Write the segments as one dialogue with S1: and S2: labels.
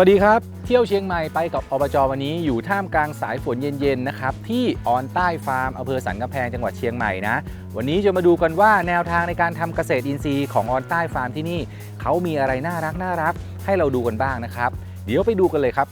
S1: วัสดีครับ เที่ยวเชียงใหม่ไปกับอบจวันนี้อยู่ท่ามกลางสายฝนเย็นๆนะครับที่ออนใต้ฟาร์มอำเภอสันกำแพงจังหวัดเชียงใหม่นะวันนี้จะมาดูกันว่าแนวทางในการทำเกษตรอินทรีย์ของออนใต้ฟาร์มที่นี่เขามีอะไรน่ารักน่ารักให้เราดูกันบ้างนะครับ เดี๋ยวไปดูกันเลยครับ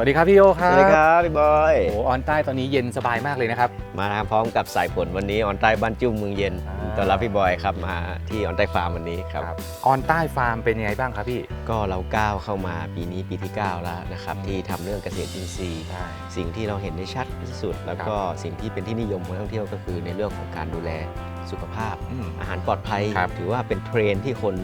S1: วัสดีครับพี่โยค
S2: ส
S1: รับ
S2: วัสดีครับพี่บอย
S1: โอ้ออนใต้ตอนนี้เย็นสบายมากเลยนะครับ
S2: มาทำพร้อมกับสายฝนวันนี้ออนใต้บ้านจุ้มเมืองเย็น
S1: อ่า
S2: ต้อนรับพี่บอยครับมาที่ออนใต้ฟาร์มวันนี้ครับ
S1: ออนใต้ฟาร์มเป็นยังไงบ้างครับพี่
S2: ก็เราก้าวเข้ามาปีนี้ปีที่ 9 แล้วนะครับ
S1: อืม
S2: ที่ทำเรื่องเกษตรอินทรีย์
S1: ใช่
S2: สิ่งที่เราเห็นได้ชัดที่สุด แล้วก็สิ่งที่เป็นที่นิยมของนักท่องเที่ยวก็คือในเรื่องของการดูแลสุขภาพ
S1: อืม
S2: อาหารปลอดภัย
S1: ครับ
S2: ถือว่าเป็นเทรนด์ที่คน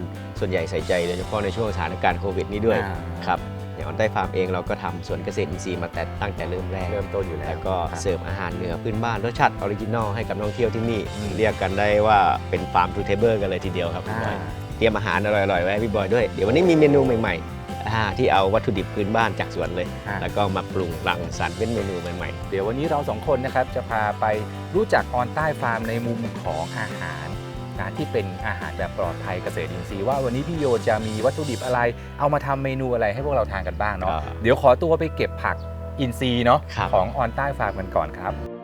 S2: ส่วนใหญ่ใส่ใจโดยเฉพาะในช่วงสถานการณ์โควิดนี้ด้วย
S1: อ่า
S2: ครับ อย่างออนใต้ฟาร์มเองเราก็ทำสวนเกษตรอินทรีย์มาแต่ตั้งแต่เริ่มแรก
S1: เริ่มต้นอยู่แล้ว
S2: แล้วก็
S1: ครับ
S2: เสิร์ฟอาหารเหนือพื้นบ้านรสชาติออริจินอลให้กับนักท่องเที่ยวที่นี่
S1: อืม
S2: เรียกกันได้ว่าเป็นฟาร์มทูเทเบิลกันเลยทีเดียวครับพี่บอยเตรียมอาหารอร่อยๆไว้ให้พี่บอยด้วย เดี๋ยววันนี้มีเมนูใหม่ๆอ่าที่เอาวัตถุดิบพื้นบ้านจากสวนเลย
S1: อ่า
S2: แล้วก็มาปรุงรังสรรค์เป็นเมนูใหม่
S1: เดี๋ยววันนี้เราสองคนนะครับจะพาไปรู้จักออนใต้ฟาร์มในมุมของอาหาร นะที่เป็นอาหารแบบปลอดภัยเกษตรอินทรีย์ว่าวันนี้พี่โยจะมีวัตถุดิบอะไร เอามาทำเมนูอะไรให้พวกเราทานกันบ้างเนาะ
S2: อ่า
S1: เดี๋ยวขอตัวไปเก็บผักอินทรีย์เนาะ
S2: ครับ
S1: ของออนใต้ฟาร์มกันก่อนครับ
S2: ๆ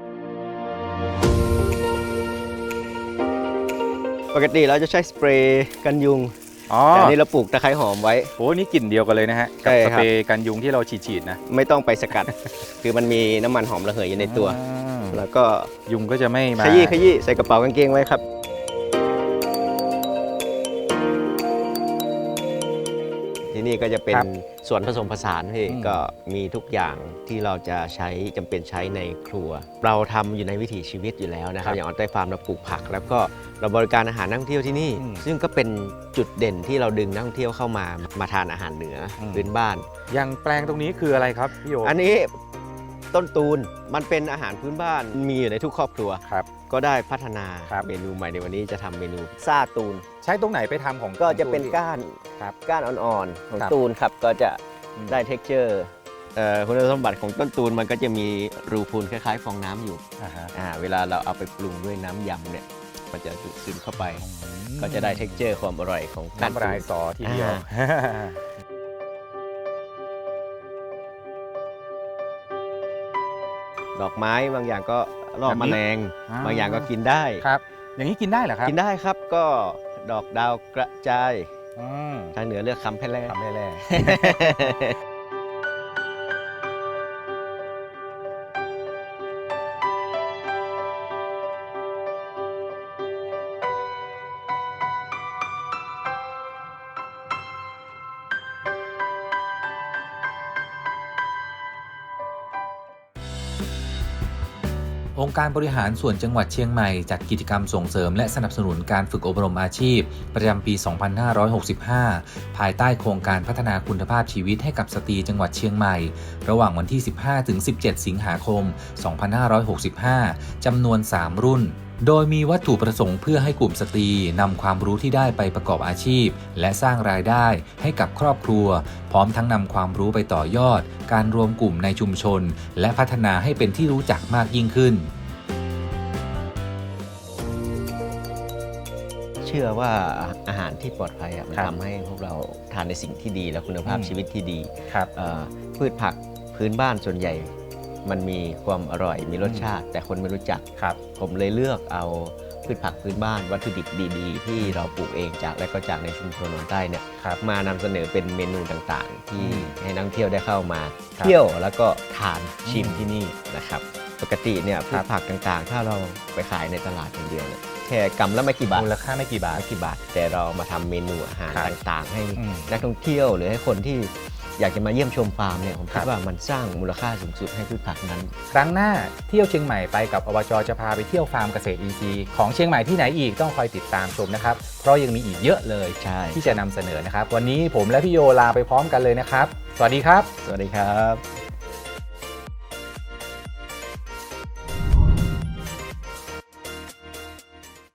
S2: ปกติเราจะใช้สเปรย์กันยุง
S1: อ๋อ
S2: แต่อันนี้เราปลูกตะไคร้หอมไว้
S1: โอ้นี่กลิ่นเดียวกันเลยนะฮะกั
S2: ใช่
S1: ส
S2: ครับ
S1: เปรย์กันยุงที่เราฉีดๆนะ
S2: ไม่ต้องไปสกัด คือมันมีน้ำมันหอมระเหยอยู่ในตัว
S1: อ่า
S2: แล้วก็
S1: ยุงก็จะไม่มา
S2: ขยี้ขยี้ใส่กระเป๋ากางเกงไว้ครับ ที่นี่ก็จะเป็นส่วนผสมผสานพี่
S1: อืม
S2: ก็มีทุกอย่างที่เราจะใช้จำเป็นใช้ในครัว เราทำอยู่ในวิถีชีวิตอยู่แล้วนะครับ อย่างออนไตฟาร์มเราปลูกผัก แล้วก็เราบริการอาหารนักท่องเที่ยวที่นี่
S1: อืม
S2: ซึ่งก็เป็นจุดเด่นที่เราดึงนักท่องเที่ยวเข้ามามาทานอาหารเหนืออ
S1: ม
S2: พื้นบ้าน
S1: อย่างแปลงตรงนี้คืออะไรครับพี่โย
S2: อันนี้ ต้นตูนมันเป็นอาหารพื้นบ้านมีอยู่ในทุกครอบครัว
S1: ครับ
S2: ก็ได้พัฒนา
S1: ครับ
S2: เมนูใหม่ในวันนี้จะทำเมนูซ่าตูน
S1: ใช้ตรงไหนไปทำของ
S2: ก็จะเป็น
S1: ของ
S2: ก้าน
S1: ครับ
S2: ก้านอ่อนๆของ
S1: ครับ
S2: ตูนครับก็จะ
S1: อืม
S2: ได้เท็กเจอร์คุณสมบัติของต้นตูนมันก็จะมีรูพูนคล้ายๆ ฟองน้ำอยู่
S1: อ่าฮะ
S2: อ่าเวลาเราเอาไปปรุงด้วยน้ำยำเนี่ยมันจะดูดซึมเข้าไป
S1: อืม
S2: ก็จะได้เท็กเจอร์ความอร่อยของก้าน
S1: น้ำ
S2: ตู
S1: ลาย
S2: น
S1: สอทีเดียว
S2: อ่ ดอกไม้บางอย่างก็ล่อ
S1: แบบ
S2: แม
S1: นี้
S2: ลง
S1: อ่า
S2: บางอย่างก็กินได้
S1: ครับ อย่างนี้กินได้เหรอครับ
S2: กินได้ครับก็ดอกดาวกระจาย
S1: อืม
S2: ทางเหนือเรียกคำแพร่
S1: ทำได้แล่
S3: องค์การบริหารส่วนจังหวัดเชียงใหม่จัดกิจกรรมส่งเสริมและสนับสนุนการฝึกอบรมอาชีพ ประจำปี 2565 ภายใต้โครงการพัฒนาคุณภาพชีวิตให้กับสตรีจังหวัดเชียงใหม่ ระหว่างวันที่ 15-17 สิงหาคม 2565 จำนวน 3 รุ่น โดยมีวัตถุประสงค์เพื่อให้กลุ่มสตรีนำความรู้ที่ได้ไปประกอบอาชีพ และสร้างรายได้ให้กับครอบครัว พร้อมทั้งนำความรู้ไปต่อยอด การรวมกลุ่มในชุมชน และพัฒนาให้เป็นที่รู้จักมากยิ่งขึ้น
S2: เชื่อว่าอาหารที่ปลอดภัยอะมัน
S1: ครับ
S2: ทำให้พวกเราทานในสิ่งที่ดีและคุณภาพ
S1: อืม
S2: ชีวิตที่ดี
S1: ครับ
S2: เอ่อพืชผักพื้นบ้านส่วนใหญ่ มันมีความอร่อยมีรสชาติ แต่คนไม่รู้จัก
S1: ครับ
S2: ผมเลยเลือกเอาพืชผักพื้นบ้านวัตถุดิบดีๆ ที่เราปลูกเองจากและก็จากในชุมชนนนใต้เนี่ย
S1: ครับ
S2: มานำเสนอเป็นเมนูต่างๆ ที่
S1: อืม
S2: ให้นักท่องเที่ยวได้เข้ามา
S1: ครับ
S2: เที่ยวแล้วก็ทานชิม
S1: อืม
S2: ที่นี่นะครับ ปกติเนี่ยพื
S1: ครั
S2: ช
S1: บ
S2: ผักต่างๆ ถ้าเราไปขายในตลาดอย่างเดียวเนี่ยแค่กำละไม่กี่บาท
S1: มูลค่าไม่กี่บาท
S2: ไม่กี่บาท แต่เรามาทำเมนูอาหาร
S1: ครับ
S2: ต่างๆ ให้
S1: อืม
S2: นักท่องเที่ยวหรือให้คนที่ อยากจะมาเยี่ยมชมฟาร์มเนี่ยผม
S1: ครั
S2: คิด
S1: บ
S2: ว่ามันสร้างมูลค่าสูงสุดให้พืชผักนั้น
S1: ครั้งหน้าเที่ยวเชียงใหม่ไปกับอบจจะพาไปเที่ยวฟาร์มเกษตรอินทรีย์ของเชียงใหม่ที่ไหนอีกต้องคอยติดตามชมนะครับ เพราะยังมีอีกเยอะเลย
S2: ใช่
S1: ที่จะนำเสนอนะครับ วันนี้ผมและพี่โยลาไปพร้อมกันเลยนะครับ สวัสดีครับ
S2: สวัสดีครับ